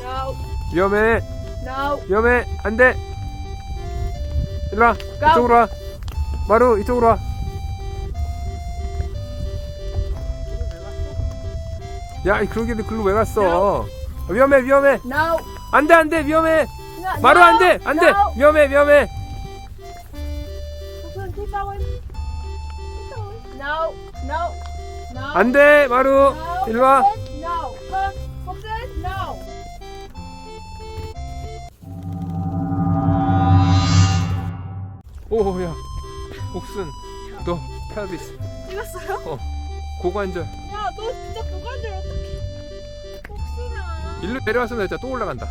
No. 위험해 No. 위험해 안 돼 일로 와 Go. 이쪽으로 와 마루 이쪽으로 와 야, 이 그러길래 글로 왜 갔어? 위험해, 위험해. No. 안 돼, 안 돼, 위험해. No. 마루 안 돼, 안 돼. No. 위험해, 위험해. Keep going. Keep going. No. No. No. 안 돼, 마루. No. 일로 와. No. 오, 야. 옥순, 너 펠비스. 찍었어요? 어, 고관절. 야, 너 진짜 고관절 어떡해. 복순아. 일로 나 진짜 또 올라간다.